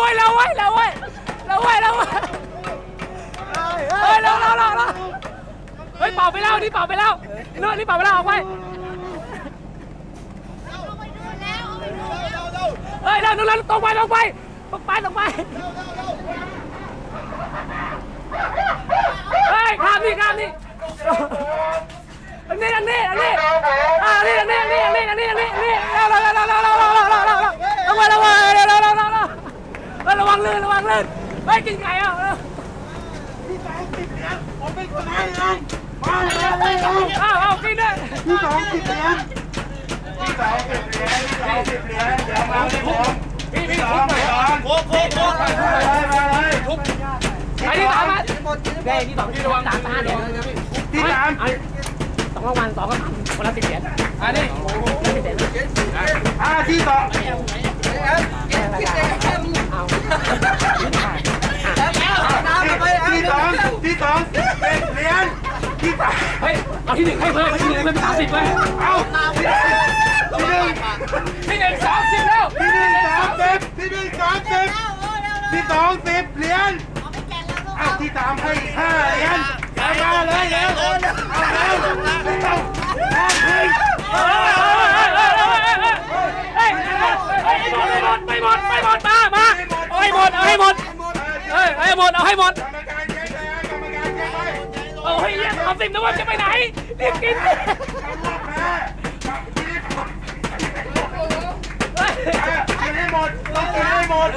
เฮ้ยเราเว้ยเราเว้ยเราเว้ยเราเว้ยเราเว้ยเฮ้ยเราเราเราเราเฮ้ยเป่าไปแล้วนี่เป่าไปแล้วนู่นนี่เป่าไปแล้วออกไปเฮ้ยเรานู่นเราตรงไปตรงไปตรงไปตรงไปเฮ้ยข้ามนี่ข้ามนี่อันนี้อันนี้อันนี้อ่าอันนี้อันนี้อันนี้อันนี้อันนี้อันนี้อันนี้เราเราเราเราเราเราเรา ลื่นเฮ้ยกินไก่อะเออผมเป็นคนให้เองมาเลยเลยเอาเอาเอากินด้วยที่สองสิบเหรียญที่สองสิบเหรียญที่สองสิบเหรียญเดี๋ยวมาที่ผมพี่พี่ที่สองหน่สองโค้โค้โค้มาเลยมาเลยทุบไอ้ที่สามอะเด้ที่สองที่ระวังสามห้าเหรียญที่สามสองรางวัลสองก็คนละสิบเหรียญอันนี้ เฮ้ยเอาที่หนึ่งให้เพิ่มที่หนึ่งเป็นสามสิบเลยเอาที่หนึ่งที่หนึ่งสามสิบแล้วที่หนึ่งสามสิบที่หนึ่งสามสิบที่สองสิบเหรียญเอาที่สามให้อีกห้าเหรียญเอามาเลยเร็วเอาเร็วเอาเอาเฮ้ยเฮ้ยเฮ้ยไม่หมดไม่หมดไม่หมดมามาเอาให้หมดเอาให้หมดเฮ้ยให้หมดเอาให้หมด สามสิบนะว่าจะไปไหนรีบกินทำรอบแพ้กินให้หมดต้องกินให้หมด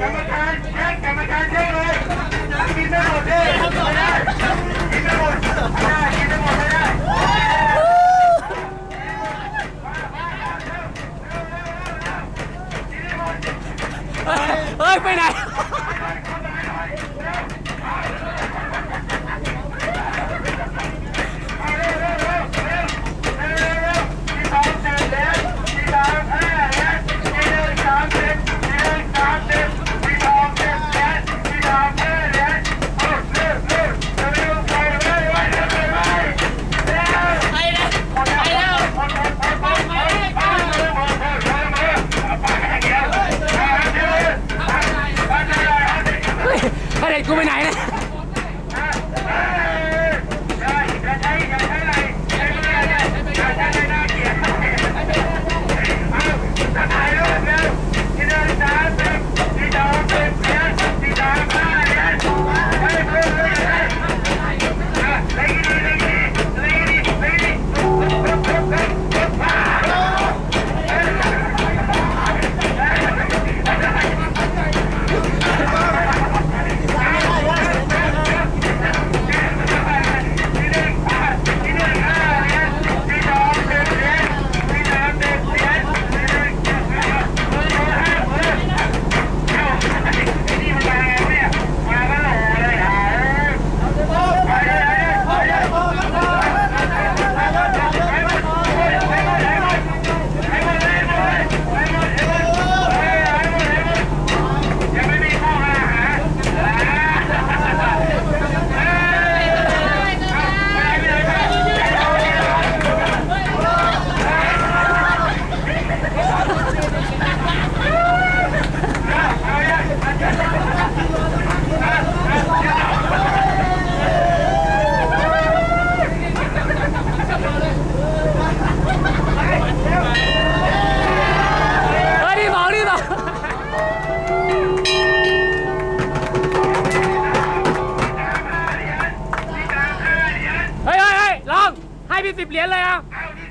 กรรมการเช็คกรรมการเช็คเลยกินไม่หมดดิไม่ กูไปไหน Yeah.